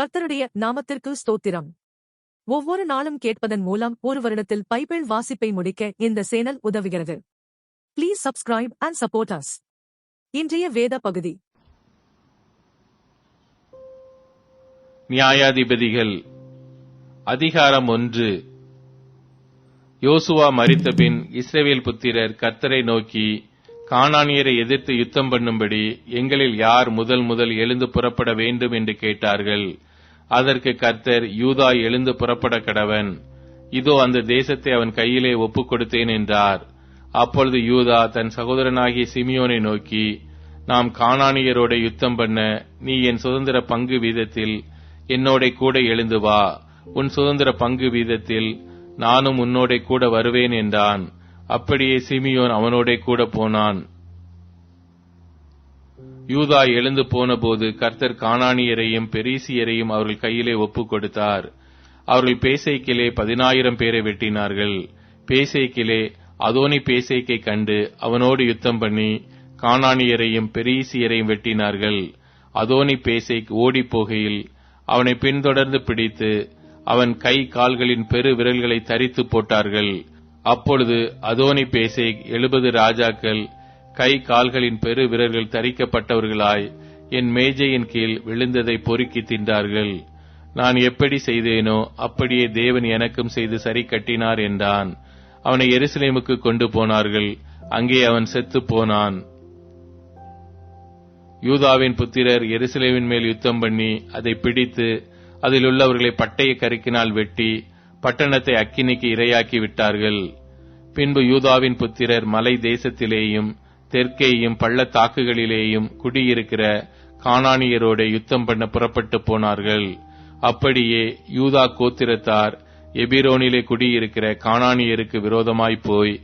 கர்த்தருடைய நாமத்திற்கு ஸ்தோத்திரம். ஒவ்வொரு நாளும் கேட்பதன் மூலம் ஒரு வருடத்தில் பைபிள் வாசிப்பை முடிக்க இந்த சேனல் உதவுகிறது. Please subscribe and support us இன்றைய வேத பகுதி. நியாயாதிபதிகள் அதிகாரம் ஒன்று. யோசுவா மரித்தபின் இஸ்ரேவேல் புத்திரர் கர்த்தரை நோக்கி கானானியரை எதிர்த்து யுத்தம் பண்ணும்படி எங்களில் யார் முதல் முதல் எழுந்து புறப்பட வேண்டும் என்று கேட்டார்கள். அதற்கு கர்த்தர் யூதா எழுந்து புறப்பட கடவன். இதோ அந்த தேசத்தை அவன் கையிலே ஒப்புக் கொடுத்தேன் என்றார். அப்பொழுது யூதா தன் சகோதரனாகிய சிமியோனை நோக்கி நாம் காணானியரோட யுத்தம் பண்ண நீ என் சுதந்திர பங்கு வீதத்தில் என்னோட கூட எழுந்து வா. உன் சுதந்திர பங்கு வீதத்தில் நானும் உன்னோட கூட வருவேன் என்றான். அப்படியே சிமியோன் அவனோட கூட போனான். யூதா எழுந்து போனபோது கர்த்தர் கானானியரையும் பெரிசியரையும் அவர்கள் கையிலே ஒப்பு கொடுத்தார். அவர்கள் பேசைக்கிலே பதினாயிரம் பேரை வெட்டினார்கள். பேசைக்கிலே அதோனி பேசைக்கை கண்டு அவனோடு யுத்தம் பண்ணி கானானியரையும் பெரிசியரையும் வெட்டினார்கள். அதோனி பேசைக் ஓடிப் போகையில் அவனை பின்தொடர்ந்து பிடித்து அவன் கை கால்களின் பெரு விரல்களை தரித்து போட்டார்கள். அப்பொழுது அதோனி பேசை எழுபது ராஜாக்கள் கை கால்களின் பெரு விரல்கள் தரிக்கப்பட்டவர்களாய் என் மேஜையின் கீழ் விழுந்ததை பொறுக்கி தின்றார்கள். நான் எப்படி செய்தேனோ அப்படியே தேவன் எனக்கும் செய்து சரி கட்டினார் என்றான். அவனை எருசலேமுக்கு கொண்டு போனார்கள். அங்கே அவன் செத்து போனான். யூதாவின் புத்திரர் எருசலேமின் மேல் யுத்தம் பண்ணி அதை பிடித்து அதில் உள்ளவர்களை பட்டய கருக்கினால் வெட்டி பட்டணத்தை அக்கினிக்கு இரையாக்கி விட்டார்கள். பின்பு யூதாவின் புத்திரர் மலை தேசத்திலேயும் தெற்கேயும் பள்ளத்தாக்குகளிலேயும் குடியிருக்கிற கானானியரோட யுத்தம் பண்ண புறப்பட்டு போனார்கள். அப்படியே யூதா கோத்திரத்தார் எபிரோனிலே குடியிருக்கிற கானானியருக்கு விரோதமாய் போய்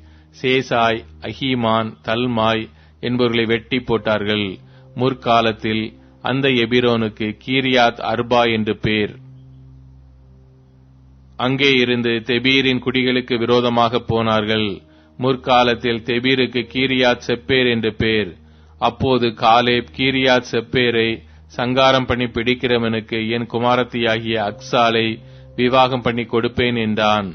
சேசாய் அஹீமான் தல்மாய் என்பவர்களை வெட்டி போட்டார்கள். முற்காலத்தில் அந்த எபிரோனுக்கு கீரியாத் அர்பா என்று பேர். அங்கே இருந்து தெபீரின் குடிகளுக்கு விரோதமாக போனார்கள். முற்காலத்தில் தெபீருக்கு கீரியாத் செப்பேர் என்று பேர். அப்போது காலேப் கீரியாத் செப்பேரை சங்காரம் பண்ணி பிடிக்கிறவனுக்கு என் குமாரத்தியாகிய அக்சாலை விவாகம் பண்ணி கொடுப்பேன் என்றான்.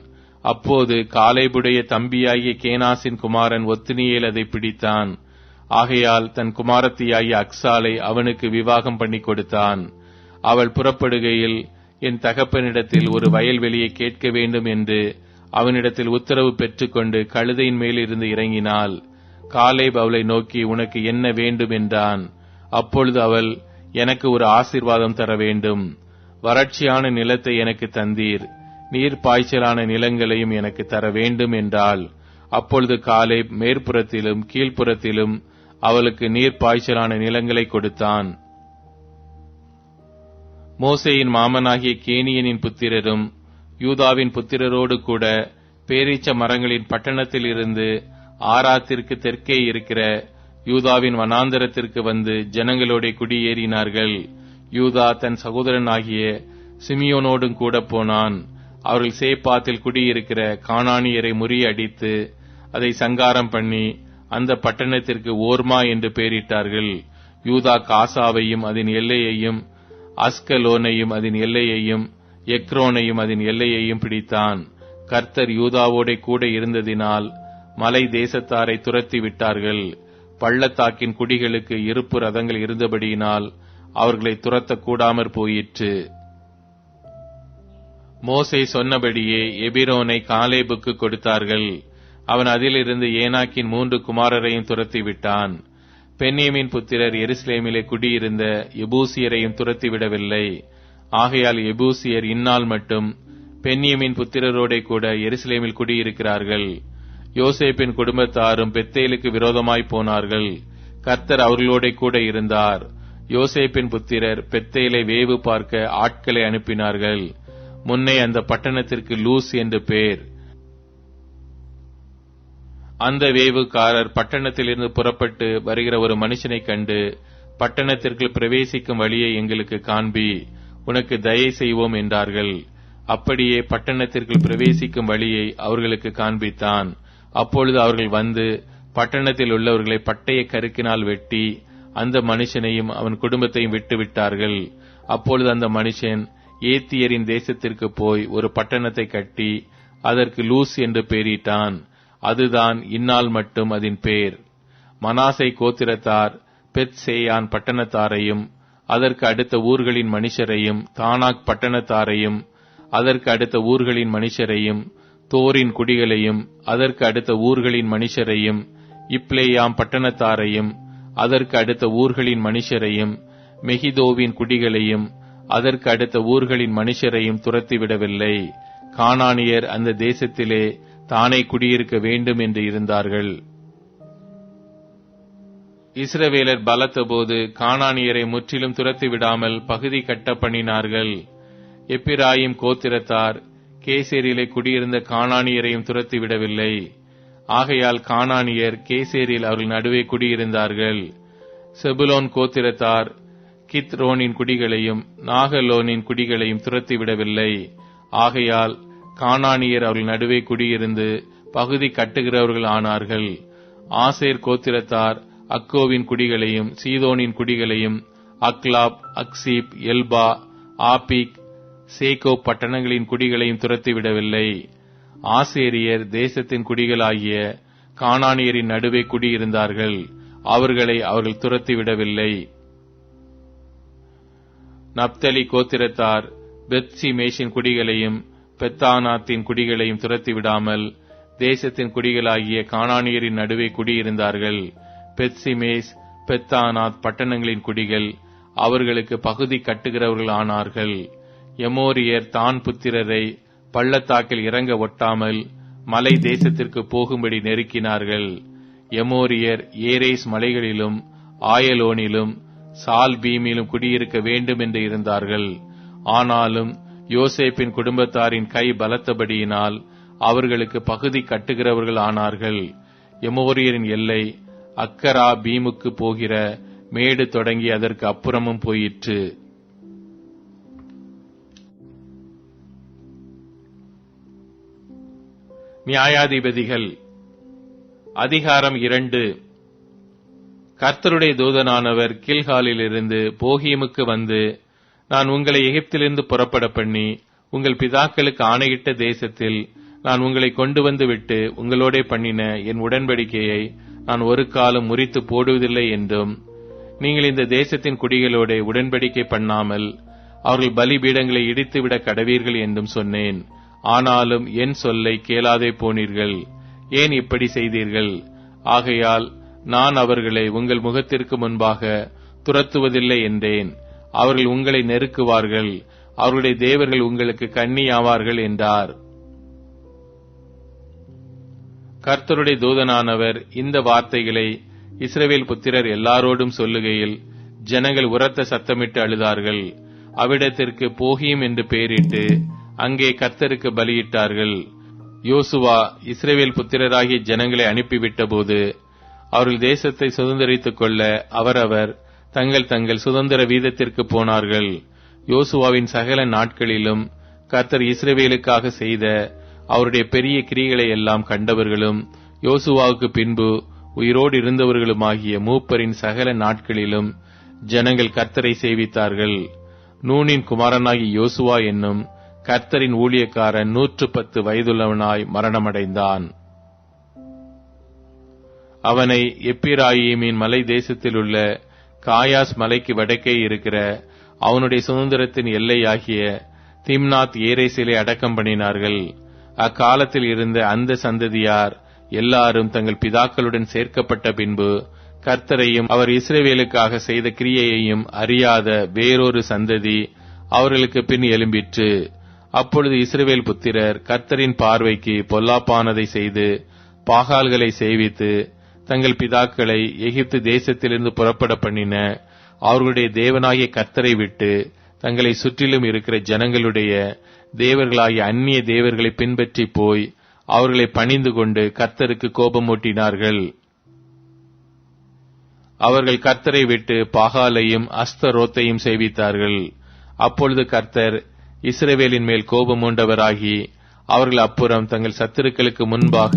அப்போது காலேபுடைய தம்பியாகிய கேனாசின் குமாரன் ஒத்தினியேல் அதை பிடித்தான். ஆகையால் தன் குமாரத்தியாகிய அக்சாலை அவனுக்கு விவாகம் பண்ணி கொடுத்தான். அவள் புறப்படுகையில் என் தகப்பனிடத்தில் ஒரு வயல்வெளியை கேட்க வேண்டும் என்று அவனிடத்தில் உத்தரவு பெற்றுக்கொண்டு கழுதையின் மேலிருந்து இறங்கினாள் காலேப் அவளை நோக்கி உனக்கு என்ன வேண்டும்? என்றான். அப்பொழுது அவள் எனக்கு ஒரு ஆசிர்வாதம் தர வேண்டும். வறட்சியான நிலத்தை எனக்கு தந்தீர். நீர் பாய்ச்சலான நிலங்களையும் எனக்கு தர வேண்டும் என்றால் அப்பொழுது காலேப் மேற்புறத்திலும் கீழ்ப்புறத்திலும் அவளுக்கு நீர் பாய்ச்சலான நிலங்களை கொடுத்தான். மோசையின் மாமனாகிய கேனியனின் புத்திரரும் யூதாவின் புத்திரரோடு கூட பேரீச்ச மரங்களின் பட்டணத்தில் இருந்து ஆராத்திற்கு தெற்கே இருக்கிற யூதாவின் வனாந்தரத்திற்கு வந்து ஜனங்களோட குடியேறினார்கள். யூதா தன் சகோதரனாகிய சிமியோனோடும் கூட போனான். அவர்கள் சேப்பாத்தில் குடியிருக்கிற காணானியரை முறியடித்து அதை சங்காரம் பண்ணி அந்த பட்டணத்திற்கு ஓர்மா என்று பெயரிட்டார்கள் யூதா காசாவையும் அதன் எல்லையையும் அஸ்கலோனையும் அதன் எல்லையையும் எக்ரோனையும் அதன் எல்லையையும் பிடித்தான். கர்த்தர் யூதாவோட கூட இருந்ததினால் மலை தேசத்தாரை துரத்தி விட்டார்கள் பள்ளத்தாக்கின் குடிகளுக்கு இருப்பு ரதங்கள் இருந்தபடியினால் அவர்களை துரத்த கூடாமற் போயிற்று. மோசை சொன்னபடியே எபிரோனை காலேபுக்கு கொடுத்தார்கள். அவன் அதிலிருந்து ஏனாக்கின் மூன்று குமாரரையும் துரத்தி விட்டான் பென்னியமின் புத்திரர் எருசலேமிலே குடியிருந்த எபூசியரையும் துரத்தி விடவில்லை ஆகையால் எபூசியர் இந்நாள் மட்டும் பென்னியமின் புத்திரரோடே கூட எருசலேமில் குடியிருக்கிறார்கள். யோசேப்பின் குடும்பத்தாரும் பெத்தேலுக்கு விரோதமாய் போனார்கள். கர்த்தர் அவர்களோட கூட இருந்தார். யோசேப்பின் புத்திரர் பெத்தேலை வேவு பார்க்க ஆட்களை அனுப்பினார்கள். முன்னே அந்த பட்டணத்திற்கு லூஸ் என்று பேர். அந்த வேவுக்காரர் பட்டணத்திலிருந்து புறப்பட்டு வருகிற ஒரு மனுஷனை கண்டு பட்டணத்திற்குள் பிரவேசிக்கும் வழியை எங்களுக்கு காண்பி உனக்கு தயை செய்வோம் என்றார்கள். அப்படியே பட்டணத்திற்குள் பிரவேசிக்கும் வழியை அவர்களுக்கு காண்பித்தான். அப்பொழுது அவர்கள் வந்து பட்டணத்தில் உள்ளவர்களை பட்டய கருக்கினால் வெட்டி அந்த மனுஷனையும் அவன் குடும்பத்தையும் விட்டு விட்டார்கள் அப்பொழுது அந்த மனுஷன் ஏத்தியரின் தேசத்திற்கு போய் ஒரு பட்டணத்தை கட்டி அதற்கு லூஸ் என்று பெயரிட்டான். அதுதான் இந்நாள் மட்டும் அதன் பேர். மனாசை கோத்திரத்தார் பெத் சேயான் பட்டணத்தாரையும் அதற்கு அடுத்த ஊர்களின் மனுஷரையும் தானாக் பட்டணத்தாரையும் அதற்கு அடுத்த ஊர்களின் மனுஷரையும் தோரின் குடிகளையும் அதற்கு அடுத்த ஊர்களின் மனுஷரையும் இப்ளேயாம் பட்டணத்தாரையும் அதற்கு அடுத்த ஊர்களின் மனுஷரையும் மெஹிதோவின் குடிகளையும் அதற்கு அடுத்த ஊர்களின் மனுஷரையும் துரத்திவிடவில்லை. கானானியர் அந்த தேசத்திலே தானே குடியிருக்க வேண்டும் என்று இருந்தார்கள். இஸ்ரவேலர் பலத்தபோது காணானியரை முற்றிலும் துரத்தி விடாமல் பகுதி கட்ட பண்ணினார்கள். எப்பிராயிம் கோத்திரத்தார் கேசேரியிலே குடியிருந்த காணானியரையும் துரத்தி விடவில்லை. ஆகையால் காணானியர் கேசேரியில் அவர்கள் நடுவே குடியிருந்தார்கள். செபுலோன் கோத்திரத்தார் கித்ரோனின் குடிகளையும் நாகலோனின் குடிகளையும் துரத்தி விடவில்லை. ஆகையால் கானானியர் அவர்கள் நடுவே குடியிருந்து பகுதி கட்டுகிறவர்கள் ஆனார்கள். ஆசேர் கோத்திரத்தார் அக்கோவின் குடிகளையும் சீதோனின் குடிகளையும் அக்லாப் அக்சீப் எல்பா ஆபிக் சேகோ பட்டணங்களின் குடிகளையும் துரத்திவிடவில்லை ஆசேரியர் தேசத்தின் குடிகளாகிய கானானியரின் நடுவே குடியிருந்தார்கள். அவர்களை அவர்கள் துரத்திவிடவில்லை நப்தலி கோத்திரத்தார் பெத்சி மேஷின் குடிகளையும் பெத்தானாத்தின் குடிகளையும் துரத்தி விடாமல் தேசத்தின் குடிகளாகிய காணானியரின் நடுவே குடியிருந்தார்கள். பெத்சிமேஸ் பெத்தானாத் பட்டணங்களின் குடிகள் அவர்களுக்கு பகுதி கட்டுகிறவர்கள் ஆனார்கள். எமோரியர் தான் புத்திரரை பள்ளத்தாக்கில் இறங்க ஒட்டாமல் மலை தேசத்திற்கு போகும்படி நெருக்கினார்கள். எமோரியர் ஏரேஸ் மலைகளிலும் ஆயலோனிலும் சால் பீமிலும் குடியிருக்க வேண்டும் என்று இருந்தார்கள். ஆனாலும் யோசேப்பின் குடும்பத்தாரின் கை பலத்தபடியினால் அவர்களுக்கு பகுதி கட்டுகிறவர்கள் ஆனார்கள். எமோரியரின் எல்லை அக்கரா பீமுக்கு போகிற மேடு தொடங்கி அதற்கு அப்புறமும் போயிற்று. நியாயாதிபதிகள் அதிகாரம் இரண்டு. கர்த்தருடைய தூதனானவர் கில்காலிலிருந்து போகியமுக்கு வந்து நான் உங்களை எகிப்திலிருந்து புறப்பட பண்ணி உங்கள் பிதாக்களுக்கு ஆணையிட்ட தேசத்தில் நான் உங்களை கொண்டு வந்து விட்டு உங்களோடே பண்ணின என் உடன்படிக்கையை நான் ஒரு காலம் முறித்து போடுவதில்லை என்றும் நீங்கள் இந்த தேசத்தின் குடிகளோட உடன்படிக்கை பண்ணாமல் அவர்கள் பலிபீடங்களை இடித்துவிட கடவீர்கள் என்றும் சொன்னேன். ஆனாலும் என் சொல்லை கேளாதே போனீர்கள். ஏன் இப்படி செய்தீர்கள்? ஆகையால் நான் அவர்களை உங்கள் முகத்திற்கு முன்பாக துரத்துவதில்லை என்றேன். அவர்கள் உங்களை நெருக்குவார்கள். அவர்களுடைய தேவர்கள் உங்களுக்கு கண்ணியாவார்கள் என்றார். கர்த்தருடைய தூதனானவர் இந்த வார்த்தைகளை இஸ்ரவேல் புத்திரர் எல்லாரோடும் சொல்லுகையில் ஜனங்கள் உரத்த சத்தமிட்டு அழுதார்கள். அவ்விடத்திற்கு போகியும் என்று பெயரிட்டு அங்கே கர்த்தருக்கு பலியிட்டார்கள். யோசுவா இஸ்ரேவேல் புத்திரராகிய ஜனங்களை அனுப்பிவிட்ட போது அவர்கள் தேசத்தை சுதந்திரித்துக் கொள்ள அவரவர் தங்கள் தங்கள் சுதந்திர வீதத்திற்கு போனார்கள். யோசுவாவின் சகல நாட்களிலும் கர்த்தர் இஸ்ரேவேலுக்காக செய்த அவருடைய பெரிய கிரிகளை எல்லாம் கண்டவர்களும் யோசுவாவுக்கு பின்பு உயிரோடு இருந்தவர்களுமாகிய மூப்பரின் சகல நாட்களிலும் ஜனங்கள் கர்த்தரை சேவித்தார்கள். நூனின் குமாரனாகி யோசுவா என்னும் கர்த்தரின் ஊழியக்காரன் நூற்று பத்து வயதுள்ளவனாய் மரணமடைந்தான். அவனை எப்பிராயிமின் மலை தேசத்திலுள்ள காயாஸ் மலைக்கு வடக்கே இருக்கிற அவனுடைய சுதந்திரத்தின் எல்லையாகிய திம்னாத் ஏரேசிலே அடக்கம் பண்ணினார்கள். அக்காலத்தில் இருந்த அந்த சந்ததியார் எல்லாரும் தங்கள் பிதாக்களுடன் சேர்க்கப்பட்ட பின்பு கர்த்தரையும் அவர் இஸ்ரேவேலுக்காக செய்த கிரியையையும் அறியாத வேறொரு சந்ததி அவர்களுக்கு பின் எழும்பிற்று. அப்பொழுது இஸ்ரவேல் புத்திரர் கர்த்தரின் பார்வைக்கு பொல்லாப்பானதை செய்து பாகால்களை சேவித்து தங்கள் பிதாக்களை எகிப்து தேசத்திலிருந்து புறப்பட பண்ணின அவர்களுடைய தேவனாகிய கர்த்தரை விட்டு தங்களை சுற்றிலும் இருக்கிற ஜனங்களுடைய தேவர்களாகிய அந்நிய தேவர்களை பின்பற்றி போய் அவர்களை பணிந்து கொண்டு கர்த்தருக்கு கோபமூட்டினார்கள். அவர்கள் கர்த்தரை விட்டு பாகாலையும் அஸ்தரோத்தையும் சேவித்தார்கள். அப்பொழுது கர்த்தர் இஸ்ரவேலின் மேல் கோபம் உண்டவராகி அவர்கள் அப்புறம் தங்கள் சத்துருக்களுக்கு முன்பாக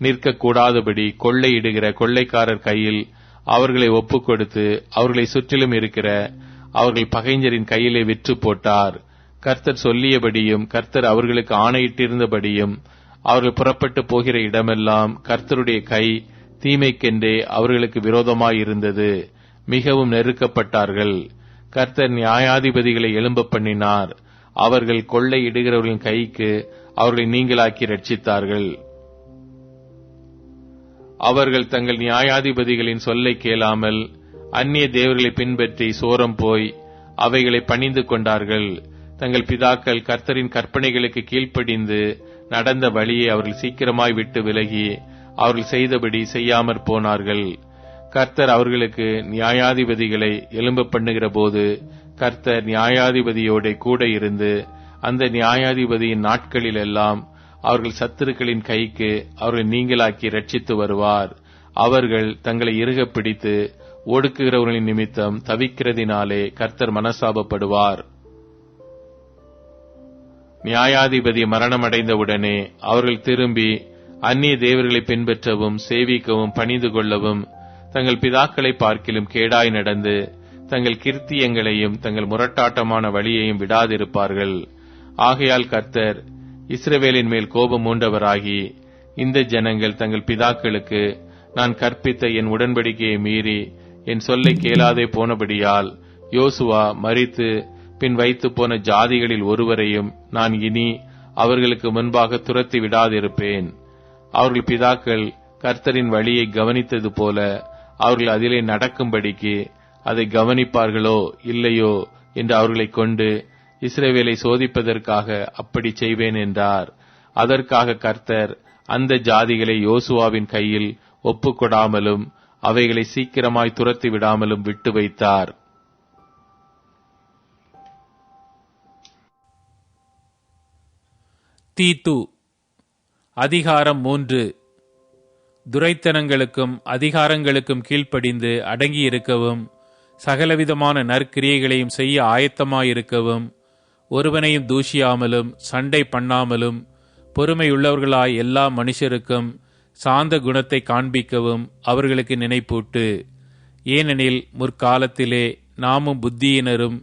நிற்கக்கூடாதபடி கொள்ளையிடுகிற கொள்ளைக்காரர் கையில் அவர்களை ஒப்புக் கொடுத்து அவர்களை சுற்றிலும் இருக்கிற அவர்கள் பகைஞரின் கையிலே விற்று போட்டார். கர்த்தர் சொல்லியபடியும் கர்த்தர் அவர்களுக்கு ஆணையிட்டிருந்தபடியும் அவர்கள் புறப்பட்டு போகிற இடமெல்லாம் கர்த்தருடைய கை தீமைக்கென்றே அவர்களுக்கு விரோதமாயிருந்தது. மிகவும் நெருக்கப்பட்டார்கள். கர்த்தர் நியாயாதிபதிகளை எழும்ப பண்ணினார். அவர்கள் கொள்ளை இடுகிறவர்களின் கைக்கு அவர்களை நீங்களாக்கி ரட்சித்தார்கள் அவர்கள் தங்கள் நியாயாதிபதிகளின் சொல்லை கேளாமல் அந்நிய தேவர்களை பின்பற்றி சோரம் போய் அவைகளை பணிந்து கொண்டார்கள். தங்கள் பிதாக்கள் கர்த்தரின் கற்பனைகளுக்கு கீழ்ப்படிந்து நடந்த வழியை அவர்கள் சீக்கிரமாய் விட்டு விலகி அவர்கள் செய்தபடி செய்யாமற் போனார்கள். கர்த்தர் அவர்களுக்கு நியாயாதிபதிகளை எலும்ப பண்ணுகிற போது கர்த்தர் நியாயாதிபதியோட கூட இருந்து அந்த நியாயாதிபதியின் நாட்களில் எல்லாம் அவர்கள் சத்துருக்களின் கைக்கு அவர்களை நீங்களாக்கி ரட்சித்து வருவார். அவர்கள் தங்களை இறுக பிடித்து ஒடுக்குகிறவர்களின் நிமித்தம் தவிக்கிறதினாலே கர்த்தர் மனசாபப்படுவார். நியாயாதிபதி மரணமடைந்தவுடனே அவர்கள் திரும்பி அந்நிய தேவர்களை பின்பற்றவும் சேவிக்கவும் பணிந்து கொள்ளவும் தங்கள் பிதாக்களை பார்க்கிலும் கேடாய் நடந்து தங்கள் கிருத்தியங்களையும் தங்கள் முரட்டாட்டமான வழியையும் விடாதிருப்பார்கள். ஆகையால் கர்த்தர் இஸ்ரவேலின் மேல் கோபம் மூண்டவராகி இந்த ஜனங்கள் தங்கள் பிதாக்களுக்கு நான் கற்பித்த என் உடன்படிக்கையை மீறி என் சொல்லை கேளாதே போனபடியால் யோசுவா மறித்து பின் வைத்து போன ஜாதிகளில் ஒருவரையும் நான் இனி அவர்களுக்கு முன்பாக துரத்தி விடாதிருப்பேன். அவர்கள் பிதாக்கள் கர்த்தரின் வழியை கவனித்தது போல அவர்கள் அதிலே நடக்கும்படிக்கு அதை கவனிப்பார்களோ இல்லையோ என்று அவர்களை கொண்டு இஸ்ரேவேலை சோதிப்பதற்காக அப்படி செய்வேன் என்றார். அதற்காக கர்த்தர் அந்த ஜாதிகளை யோசுவாவின் கையில் ஒப்புக்கொடாமலும் அவைகளை சீக்கிரமாய் துரத்தி விடாமலும் விட்டு வைத்தார். தீத்து அதிகாரம் மூன்று. துரைத்தனங்களுக்கும் அதிகாரங்களுக்கும் கீழ்ப்படிந்து அடங்கியிருக்கவும் சகலவிதமான நற்கிரியைகளையும் செய்ய ஆயத்தமாயிருக்கவும் ஒருவனையும் தூஷியாமலும் சண்டை பண்ணாமலும் பொறுமையுள்ளவர்களாய் எல்லா மனுஷருக்கும் சாந்த குணத்தை காண்பிக்கவும் அவர்களுக்கு நினைப்பூட்டு. ஏனெனில் முற்காலத்திலே நாமும் புத்தியினரும்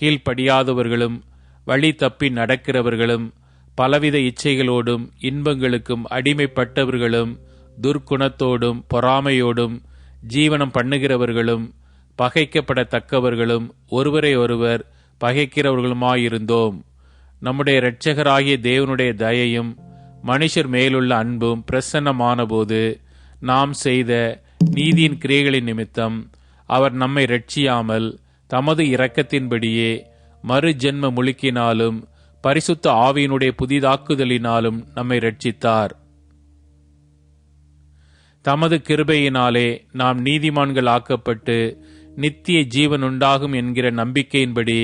கீழ்ப்படியாதவர்களும் வழி தப்பி நடக்கிறவர்களும் பலவித இச்சைகளோடும் இன்பங்களுக்கும் அடிமைப்பட்டவர்களும் துர்க்குணத்தோடும் பொறாமையோடும் ஜீவனம் பண்ணுகிறவர்களும் பகைக்கப்படத்தக்கவர்களும் ஒருவரை ஒருவர் பகைக்கிறவர்களுமாயிருந்தோம். நம்முடைய இரட்சகராகிய தேவனுடைய தயையும் மனுஷர் மேலுள்ள அன்பும் பிரசன்னமானபோது நாம் செய்த நீதியின் கிரியைகளின் நிமித்தம் அவர் நம்மை ரட்சியாமல் தமது இரக்கத்தின்படியே மறு ஜென்ம முழுக்கினாலும் பரிசுத்த ஆவியினுடைய புதிதாக்குதலினாலும் நம்மை ரட்சித்தார் தமது கிருபையினாலே நாம் நீதிமான்கள் ஆக்கப்பட்டு நித்திய ஜீவன் உண்டாகும் என்கிற நம்பிக்கையின்படி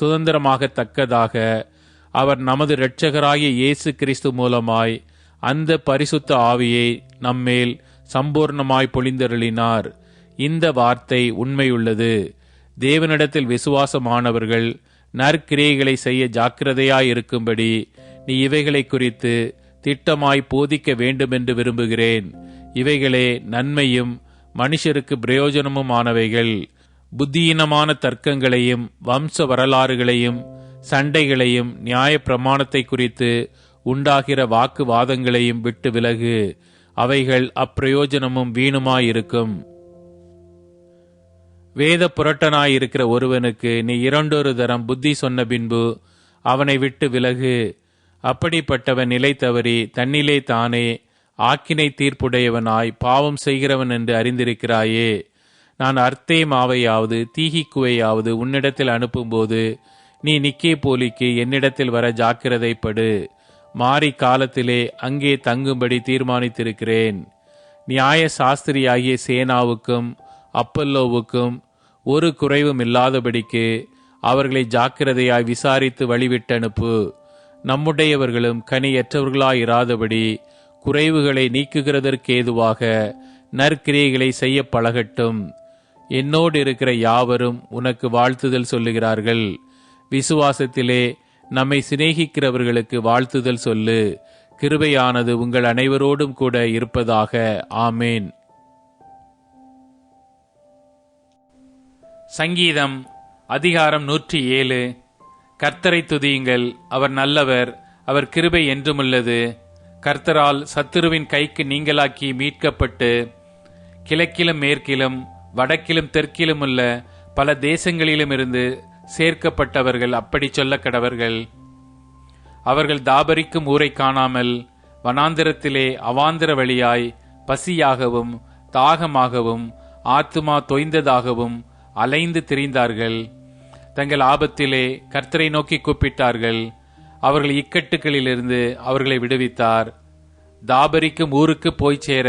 சுதந்திரமாகத்தக்கதாக அவர் நமது இரட்சகராகிய இயேசு கிறிஸ்து மூலமாய் அந்த பரிசுத்த ஆவியை நம்மேல் சம்பூர்ணமாய் பொழிந்தருளினார். இந்த வார்த்தை உண்மையுள்ளது. தேவனிடத்தில் விசுவாசமானவர்கள் நற்கிரியைகளை செய்ய ஜாக்கிரதையாயிருக்கும்படி நீ இவைகளை குறித்து திட்டமாய் போதிக்க வேண்டுமென்று விரும்புகிறேன். இவைகளே நன்மையும் மனுஷருக்கு பிரயோஜனமுமானவைகள். புத்தியீனமான தர்க்கங்களையும் வம்ச வரலாறுகளையும் சண்டைகளையும் நியாய பிரமாணத்தை குறித்து உண்டாகிற வாக்குவாதங்களையும் விட்டு விலகு. அவைகள் அப்பிரயோஜனமும் வீணுமாயிருக்கும். வேத புரட்டனாயிருக்கிற ஒருவனுக்கு நீ இரண்டொரு தரம் புத்தி சொன்ன பின்பு அவனை விட்டு விலகு. அப்படிப்பட்டவன் நிலை தவறி தன்னிலே தானே ஆக்கினை தீர்ப்புடையவனாய் பாவம் செய்கிறவன் என்று அறிந்திருக்கிறாயே. நான் அர்த்தே மாவையாவது தீகிக்குவையாவது உன்னிடத்தில் அனுப்பும்போது நீ நிக்கே போலிக்கு என்னிடத்தில் வர ஜாக்கிரதைப்படு மாறி காலத்திலே அங்கே தங்கும்படி தீர்மானித்திருக்கிறேன். நியாய சாஸ்திரியாகிய சேனாவுக்கும் அப்பல்லோவுக்கும் ஒரு குறைவும் இல்லாதபடிக்கு அவர்களை ஜாக்கிரதையாய் விசாரித்து வழிவிட்டனுப்பு. நம்முடையவர்களும் கனியற்றவர்களாயிராதபடி குறைவுகளை நீக்குகிறதற்கேதுவாக நற்கிரியைகளை செய்ய பழகட்டும். என்னோடு இருக்கிற யாவரும் உனக்கு வாழ்த்துதல் சொல்லுகிறார்கள். விசுவாசத்திலே நம்மை சிநேகிக்கிறவர்களுக்கு வாழ்த்துதல் சொல்லு. கிருபையானது உங்கள் அனைவரோடும் கூட இருப்பதாக. ஆமேன். சங்கீதம் அதிகாரம் நூற்றி ஏழு. கர்த்தரை துதியுங்கள். அவர் நல்லவர். அவர் கிருபை என்றுமுள்ளது. கர்த்தரால் சத்துருவின் கைக்கு நீங்களாக்கி மீட்கப்பட்டு கிழக்கிலும் மேற்கிலும் வடக்கிலும் தெற்கிலும் உள்ள பல தேசங்களிலும் இருந்து சேர்க்கப்பட்டவர்கள் அப்படி சொல்ல கடவர்கள். அவர்கள் தாபரிக்கும் ஊரை காணாமல் வனாந்திரத்திலே அவாந்திர வழியாய் பசியாகவும் தாகமாகவும் ஆத்துமா தொய்ந்ததாகவும் அலைந்து திரிந்தார்கள். தங்கள் ஆபத்திலே கர்த்தரை நோக்கி கூப்பிட்டார்கள். அவர்கள் இக்கட்டுகளிலிருந்து அவர்களை விடுவித்தார். தாபரிக்கும் ஊருக்கு போய் சேர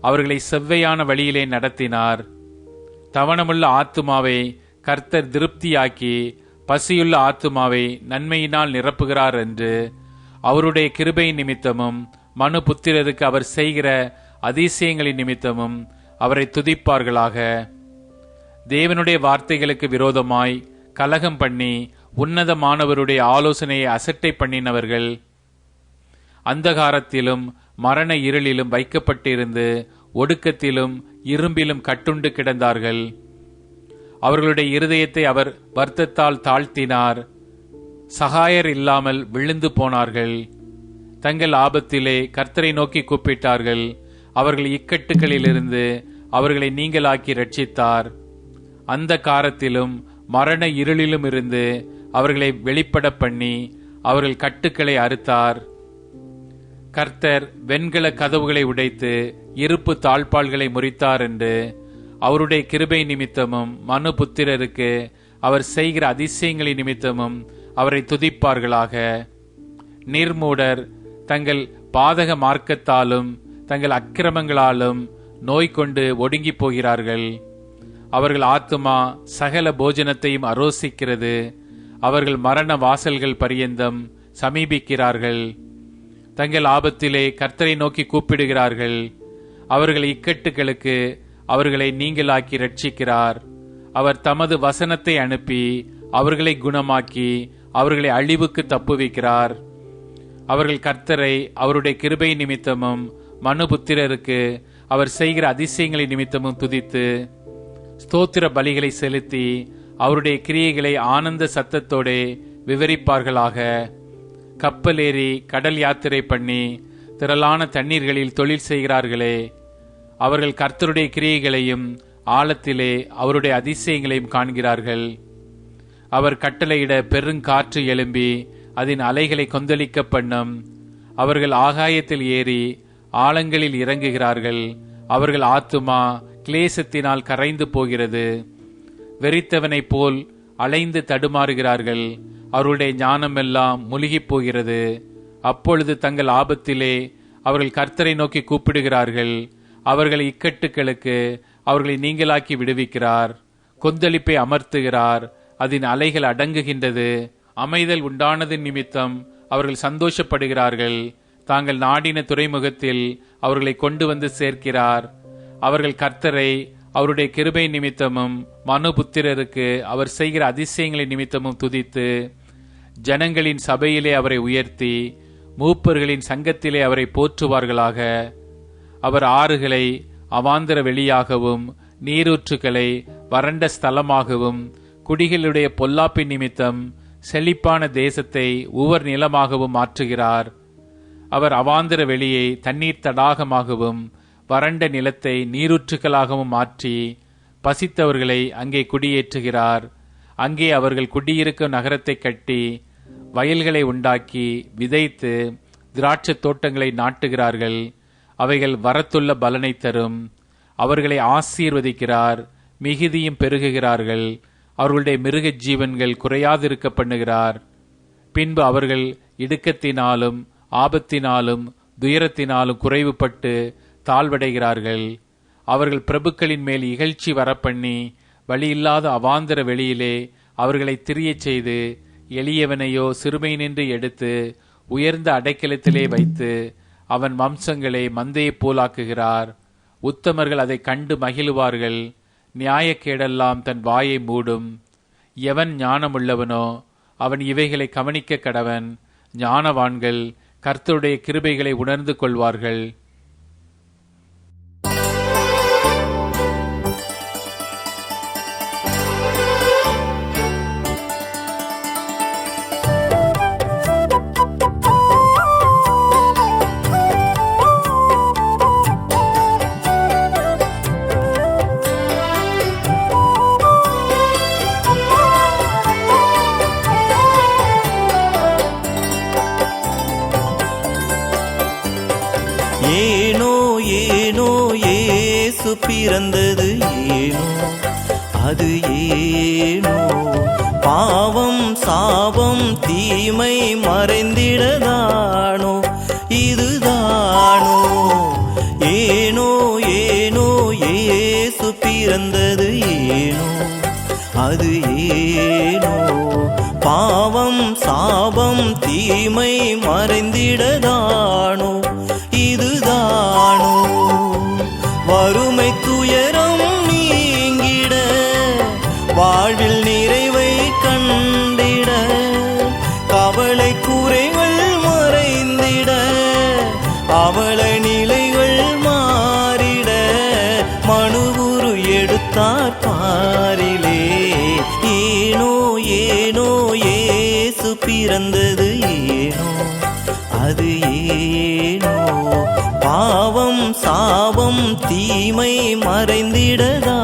அவர்களை செவ்வையான வழியிலே நடத்தினார். தவணமுள்ள ஆத்துமாவை கர்த்தர் திருப்தியாக்கி பசியுள்ள ஆத்துமாவை நன்மையினால் நிரப்புகிறார் என்று அவருடைய கிருபை நிமித்தமும் மனு புத்திரருக்கு அவர் செய்கிற அதிசயங்களின் நிமித்தமும் அவரை துதிப்பார்களாக. தேவனுடைய வார்த்தைகளுக்கு விரோதமாய் கலகம் பண்ணி உன்னதமானவருடைய ஆலோசனையை அசட்டை பண்ணினவர்கள் அந்தகாரத்திலும் மரண இருளிலும் வைக்கப்பட்டிருந்து ஒடுக்கத்திலும் இரும்பிலும் கட்டுண்டு கிடந்தார்கள். அவர்களுடைய இருதயத்தை அவர் வருத்தத்தால் தாழ்த்தினார். சகாயர் இல்லாமல் விழுந்து போனார்கள். தங்கள் ஆபத்திலே கர்த்தரை நோக்கி கூப்பிட்டார்கள். அவர்கள் இக்கட்டுகளிலிருந்து அவர்களை நீங்களாக்கி ரட்சித்தார் அந்த காரத்திலும் மரண இருளிலும் இருந்து அவர்களை வெளிப்பட பண்ணி அவர்கள் கட்டுக்களை அறுத்தார். கர்த்தர் வெண்கல கதவுகளை உடைத்து இருப்பு தாழ்பால்களை முறித்தார் என்று அவருடைய கிருபை நிமித்தமும் மனு புத்திரருக்கு அவர் செய்கிற அதிசயங்களின் நிமித்தமும் அவரை துதிப்பார்களாக. நீர்மூடர் தங்கள் பாதக மார்க்கத்தாலும் தங்கள் அக்கிரமங்களாலும் நோய் கொண்டு ஒடுங்கி போகிறார்கள். அவர்கள் ஆத்துமா சகல போஜனத்தையும் அரோசிக்கிறது. அவர்கள் மரண வாசல்கள் பரியந்தம் சமீபிக்கிறார்கள். தங்கள் ஆபத்திலே கர்த்தரை நோக்கி கூப்பிடுகிறார்கள். அவர்கள் இக்கட்டுகளுக்கு அவர்களை நீங்களாக்கி ரட்சிக்கிறார் அவர் தமது வசனத்தை அனுப்பி அவர்களை குணமாக்கி அவர்களை அழிவுக்கு தப்புவிக்கிறார். அவர்கள் கர்த்தரை அவருடைய கிருபை நிமித்தமும் மனுபுத்திரருக்கு அவர் செய்கிற அதிசயங்களை நிமித்தமும் துதித்து ஸ்தோத்திர பலிகளை செலுத்தி அவருடைய கிரியைகளை ஆனந்த சத்தத்தோடே விவரிப்பார்களாக. கப்பல் ஏறி கடல் யாத்திரை பண்ணி திரளான தண்ணீர்களில் தொழில் செய்கிறார்களே அவர்கள் கர்த்தருடைய கிரியைகளையும் ஆழத்திலே அவருடைய அதிசயங்களையும் காண்கிறார்கள். அவர் கட்டளையிட பெருங்காற்று எழும்பி அதன் அலைகளை கொந்தளிக்க பண்ணும். அவர்கள் ஆகாயத்தில் ஏறி ஆழங்களில் இறங்குகிறார்கள். அவர்கள் ஆத்துமா கிளேசத்தினால் கரைந்து போகிறது. வெறித்தவனைப் போல் அலைந்து தடுமாறுகிறார்கள். அவருடைய ஞானமெல்லாம் முழுகிப் போகிறது அப்பொழுது தங்கள் ஆபத்திலே அவர்கள் கர்த்தரை நோக்கி கூப்பிடுகிறார்கள். அவர்கள் இக்கட்டுகளுக்கு அவர்களை நீங்களாக்கி விடுவிக்கிறார். கொந்தளிப்பை அமர்த்துகிறார். அதன் அலைகள் அடங்குகின்றது. அமைதல் உண்டானதின் நிமித்தம் அவர்கள் சந்தோஷப்படுகிறார்கள். தாங்கள் நாடின துறைமுகத்தில் அவர்களை கொண்டு வந்து சேர்க்கிறார். அவர்கள் கர்த்தரை அவருடைய கிருபை நிமித்தமும் மனுபுத்திரருக்கு அவர் செய்கிற அதிசயங்களின் நிமித்தமும் துதித்து ஜனங்களின் சபையிலே அவரை உயர்த்தி மூப்பர்களின் சங்கத்திலே அவரை போற்றுவார்களாக. அவர் ஆறுகளை அவாந்திர வெளியாகவும் நீரூற்றுகளை வறண்ட ஸ்தலமாகவும் குடிகளுடைய பொல்லாப்பின் நிமித்தம் செழிப்பான தேசத்தை உவர் நிலமாகவும் மாற்றுகிறார். அவர் அவாந்திர வெளியை தண்ணீர் தடாகமாகவும் வறண்ட நிலத்தை நீரூற்றுகளாகவும் மாற்றி பசித்தவர்களை அங்கே குடியேற்றுகிறார். அங்கே அவர்கள் குடியிருக்கும் நகரத்தை கட்டி வயல்களை உண்டாக்கி விதைத்து திராட்சை தோட்டங்களை நாட்டுகிறார்கள். அவைகள் வரத்துள்ள பலனை தரும். அவர்களை ஆசீர்வதிக்கிறார் மிகுதியும் பெருகுகிறார்கள். அவர்களுடைய மிருக ஜீவன்கள் குறையாதிருக்க பண்ணுகிறார். பின்பு அவர்கள் இடுக்கத்தினாலும் ஆபத்தினாலும் துயரத்தினாலும் குறைவுபட்டு தாழ்வடைகிறார்கள். அவர்கள் பிரபுக்களின் மேல் இகழ்ச்சி வரப்பண்ணி வழியில்லாத அவாந்தர வெளியிலே அவர்களை திரியச் செய்து எளியவனையோ சிறுமையினின்று எடுத்து உயர்ந்த அடைக்கலத்திலே வைத்து அவன் வம்சங்களை மந்தையைப் போலாக்குகிறார். உத்தமர்கள் அதை கண்டு மகிழுவார்கள். நியாயக்கேடெல்லாம் தன் வாயை மூடும். எவன் ஞானமுள்ளவனோ அவன் இவைகளை கவனிக்க கடவன். ஞானவான்கள் கர்த்தருடைய கிருபைகளை உணர்ந்து கொள்வார்கள். தீமை மறைந்திடதானோ? இதுதானோ? ஏனோ ஏனோ ஏசு பிறந்தது ஏனோ? அது ஏனோ? பாவம் சாபம் தீமை மறைந்திடதானோ? பிறந்தது ஏனோ? அது ஏனோ? பாவம் சாபம் தீமை மறைந்திடதா?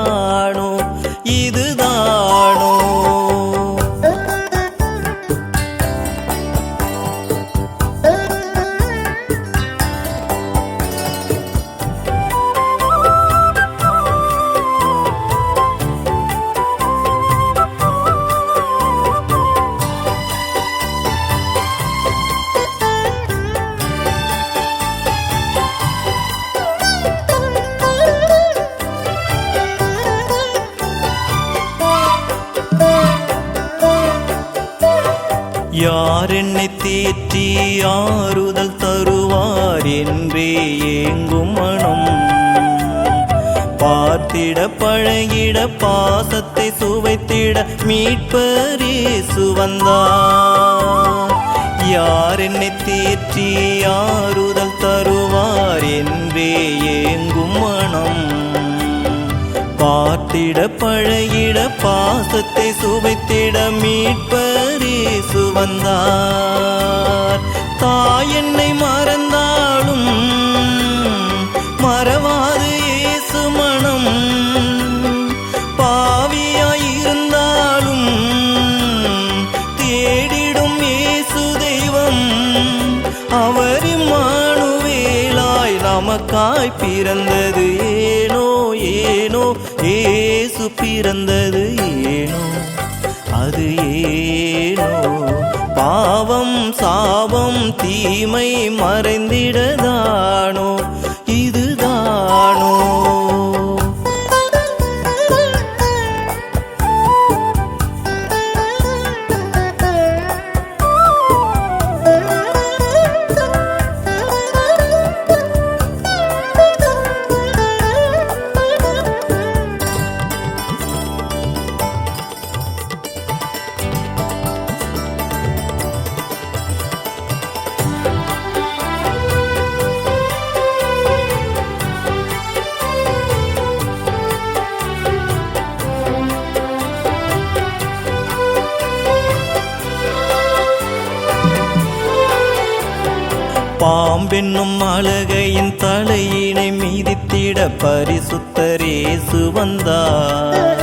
பார்த்திட பழகிட பாசத்தை சுவைத்திட மீட்பரே சுவந்தார் யார் என்னை தேற்றி யாருதல் தருவார் என்றே ஏங்கும் மனம். பார்த்திட பழகிட பாசத்தை சுவைத்திட மீட்பரே சுவந்தார் தாய் என்னை மறந்தாலும் மறவாது மனம் பாவியாயிருந்தாலும் தேடிடும் இயேசு தெய்வம். அவர் மானுவேலாய் நமக்காய் பிறந்தது ஏனோ ஏனோ ஏசு பிறந்தது ஏனோ அது ஏனோ. பாவம் சாபம் தீமை மறைந்திடதானோ. பாம்பென்னும் அழகையின் தலையினை மீதித்திட பரிசுத்தரே சுவந்தார்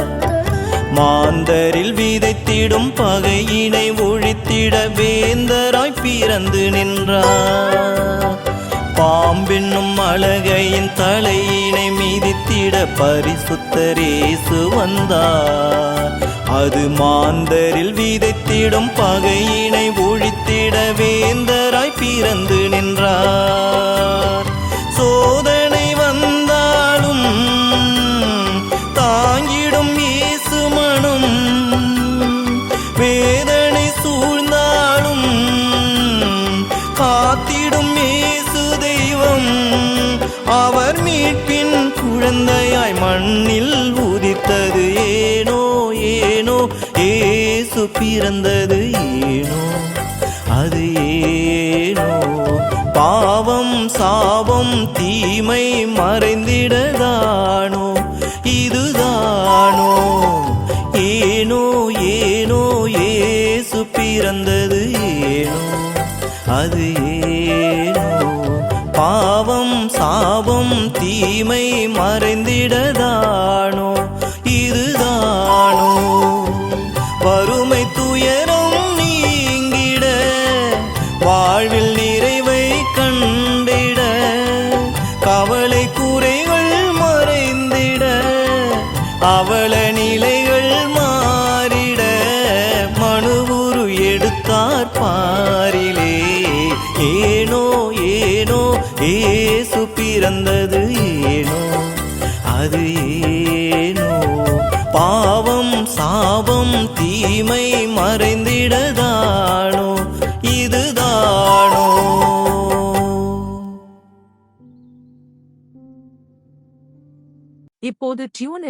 மாந்தரில் விதைத்திடும் பகையினை ஒழித்திட வேந்தராய் பிறந்து நின்றார். பாம்பென்னும் அழகையின் தலையினை மீதித்திட பரிசுத்தரே சுவந்தார் அது மாந்தரில் விதைத்திடும் பகையினை ஒழித்திட வேந்தராய் திறந்து நின்றார். சோதனை வந்தாலும் தாங்கிடும் இயேசு மனம். வேதனை சூழ்ந்தாலும் காத்திடும் இயேசு தெய்வம். அவர் மீட்பின் குழந்தையாய் மண்ணில் உதித்தது ஏனோ ஏனோ ஏசு பிறந்தது ஏனோ. பாவம் சாபம் தீமை மறைந்திடதானோ? இதுதானோ? ஏனோ ஏனோ ஏசு பிறந்தது ஏனோ? அது ஏனோ? பாவம் சாபம் தீமை மறைந்திடதானோ? மனநிலைகள் மாறிட மனுவுரு எடுத்தார் பாரிலே. ஏனோ ஏனோ ஏசு பிறந்தது ஏனோ அது ஏனோ. பாவம் சாபம் தீமை மறைந்திடதானோ இதுதானோ. இப்போது டியூன்